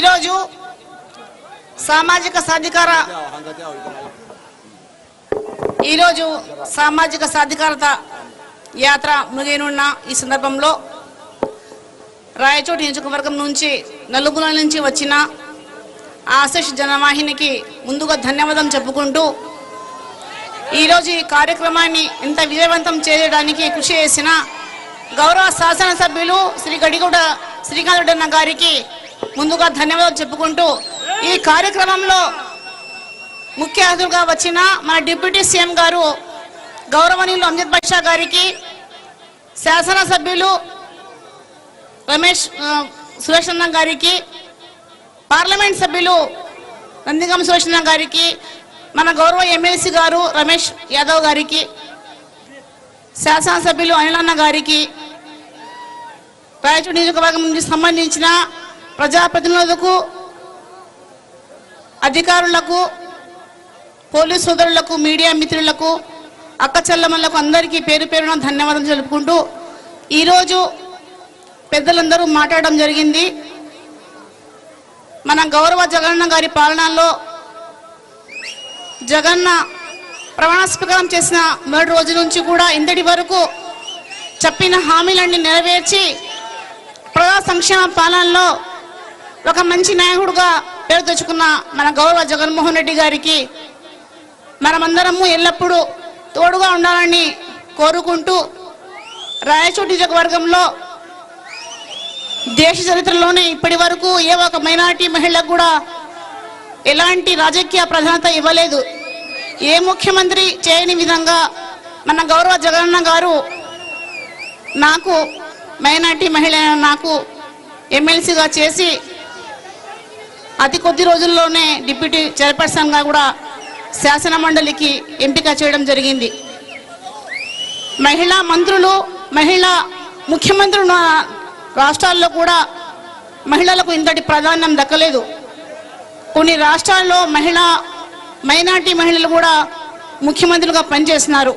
ఈరోజు సామాజిక సాధికార ఈరోజు సామాజిక సాధికారత యాత్ర ముగినున్న ఈ సందర్భంలో రాయచోటి నియోజకవర్గం నుంచి నలుగుల నుంచి వచ్చిన ఆశిష్ జనవాహినికి ముందుగా ధన్యవాదం చెప్పుకుంటూ ఈరోజు ఈ కార్యక్రమాన్ని ఇంత విజయవంతం చేయడానికి కృషి చేసిన గౌరవ శాసనసభ్యులు శ్రీ గడిగూడ శ్రీకాంత్ గారికి ముందుగా ధన్యవాదాలు చెప్పుకుంటూ ఈ కార్యక్రమంలో ముఖ్య అతిథులుగా వచ్చిన మన డిప్యూటీ సీఎం గారు గౌరవనీయులు అమిత్ బాషా గారికి శాసనసభ్యులు రమేష్ సురేష్ అన్న గారికి పార్లమెంట్ సభ్యులు నందిగం సురేష్ అన్న గారికి మన గౌరవ ఎమ్మెల్సీ గారు రమేష్ యాదవ్ గారికి శాసనసభ్యులు అనిలన్న గారికి రాయచూరు నియోజకవర్గం నుంచి సంబంధించిన ప్రజాప్రతినిధులకు అధికారులకు పోలీస్ సోదరులకు మీడియా మిత్రులకు అక్క చెల్లమ్మలకు అందరికీ పేరు పేరున ధన్యవాదం తెలుపుకుంటూ ఈరోజు పెద్దలందరూ మాట్లాడడం జరిగింది. మన గౌరవ జగన్న గారి పాలనలో జగన్న ప్రమాణస్వీకారం చేసిన మూడు రోజు నుంచి కూడా ఇంతటి వరకు చెప్పిన హామీలన్నీ నెరవేర్చి ప్రజా సంక్షేమ పాలనలో ఒక మంచి నాయకుడుగా పేరు తెచ్చుకున్న మన గౌరవ జగన్మోహన్ రెడ్డి గారికి మనమందరము ఎల్లప్పుడూ తోడుగా ఉండాలని కోరుకుంటూ రాయచోటి నియోజకవర్గంలో దేశ చరిత్రలోనే ఇప్పటి వరకు ఏ ఒక మైనార్టీ మహిళకు కూడా ఎలాంటి రాజకీయ ప్రాధాన్యత ఇవ్వలేదు. ఏ ముఖ్యమంత్రి చేయని విధంగా మన గౌరవ జగనన్న గారు నాకు మైనార్టీ మహిళ నాకు ఎమ్మెల్సీగా చేసి అతి కొద్ది రోజుల్లోనే డిప్యూటీ చైర్పర్సన్గా కూడా శాసన మండలికి ఎంపిక చేయడం జరిగింది. మహిళా మంత్రులు మహిళా ముఖ్యమంత్రులు రాష్ట్రాల్లో కూడా మహిళలకు ఇంతటి ప్రాధాన్యం దక్కలేదు. కొన్ని రాష్ట్రాల్లో మహిళా మైనార్టీ మహిళలు కూడా ముఖ్యమంత్రులుగా పనిచేస్తున్నారు.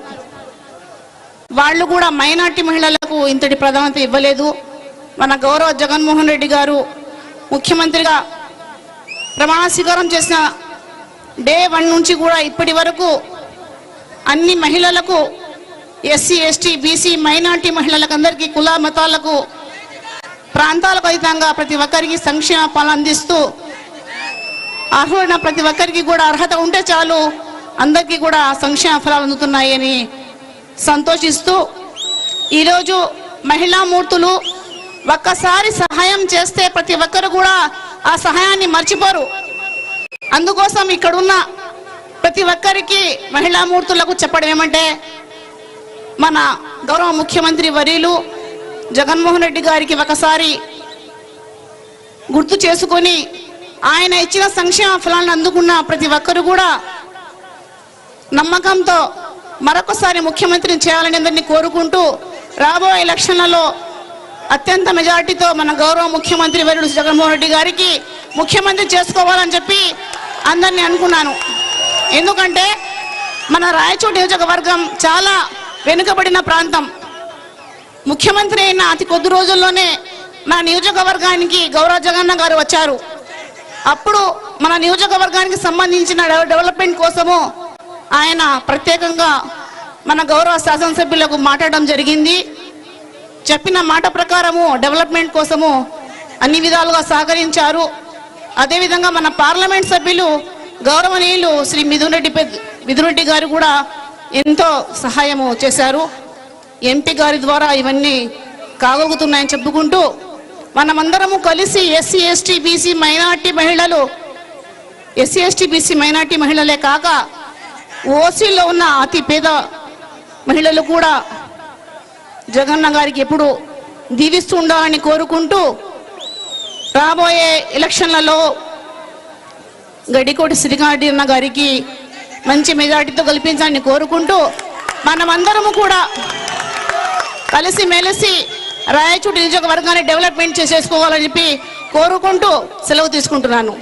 వాళ్ళు కూడా మైనార్టీ మహిళలకు ఇంతటి ప్రాధాన్యత ఇవ్వలేదు. మన గౌరవ జగన్మోహన్ రెడ్డి గారు ముఖ్యమంత్రిగా ప్రమాణ స్వీకారం చేసిన డే వన్ నుంచి కూడా ఇప్పటి వరకు అన్ని మహిళలకు ఎస్సీ ఎస్టీ బీసీ మైనార్టీ మహిళలకు అందరికీ కుల మతాలకు ప్రాంతాలకు అతీతంగా ప్రతి ఒక్కరికి సంక్షేమ పాలన అందిస్తూ అర్హులైన ప్రతి ఒక్కరికి కూడా అర్హత ఉంటే చాలు అందరికీ కూడా సంక్షేమ ఫలాలు అందుతున్నాయని సంతోషిస్తూ ఈరోజు మహిళా మూర్తులు ఒక్కసారి సహాయం చేస్తే ప్రతి ఒక్కరు కూడా ఆ సహాయాన్ని మర్చిపోరు. అందుకోసం ఇక్కడున్న ప్రతి ఒక్కరికి మహిళా మూర్తులకు చెప్పడం ఏమంటే మన గౌరవ ముఖ్యమంత్రి వర్యులు జగన్మోహన్ రెడ్డి గారికి ఒకసారి గుర్తు చేసుకొని ఆయన ఇచ్చిన సంక్షేమ ఫలాలను అందుకున్న ప్రతి ఒక్కరు కూడా నమ్మకంతో మరొకసారి ముఖ్యమంత్రిని చేయాలని అందరినీ కోరుకుంటూ రాబోయే ఎలక్షన్లలో అత్యంత మెజార్టీతో మన గౌరవ ముఖ్యమంత్రి వరుడు జగన్మోహన్ రెడ్డి గారికి ముఖ్యమంత్రి చేసుకోవాలని చెప్పి అందరినీ అనుకున్నాను. ఎందుకంటే మన రాయచోటి నియోజకవర్గం చాలా వెనుకబడిన ప్రాంతం. ముఖ్యమంత్రి అయిన అతి కొద్ది రోజుల్లోనే మన నియోజకవర్గానికి గౌరవ జగన్న గారు వచ్చారు. అప్పుడు మన నియోజకవర్గానికి సంబంధించిన డెవ- డెవలప్మెంట్ కోసము ఆయన ప్రత్యేకంగా మన గౌరవ శాసనసభ్యులకు మాట్లాడడం జరిగింది. చెప్పిన మాట ప్రకారము డెవలప్మెంట్ కోసము అన్ని విధాలుగా సహకరించారు. అదేవిధంగా మన పార్లమెంట్ సభ్యులు గౌరవనీయులు శ్రీ మిథున్ రెడ్డి మిథున్ రెడ్డి గారు కూడా ఎంతో సహాయము చేశారు. ఎంపీ గారి ద్వారా ఇవన్నీ కాగలుగుతున్నాయని చెప్పుకుంటూ మనమందరము కలిసి ఎస్సీ ఎస్టీ బీసీ మైనార్టీ మహిళలు ఎస్సీ ఎస్టీ బీసీ మైనార్టీ మహిళలే కాక ఓసీలో ఉన్న అతి పేద మహిళలు కూడా జగన్న గారికి ఎప్పుడు దీవిస్తూ ఉండాలని కోరుకుంటూ రాబోయే ఎలక్షన్లలో గడికోటి శ్రీకాంత్ గారికి మంచి మెజార్టీతో కల్పించాలని కోరుకుంటూ మనమందరము కూడా కలిసి మెలిసి రాయచూటి నియోజకవర్గాన్ని డెవలప్మెంట్ చేసేసుకోవాలని చెప్పి కోరుకుంటూ సెలవు తీసుకుంటున్నాను.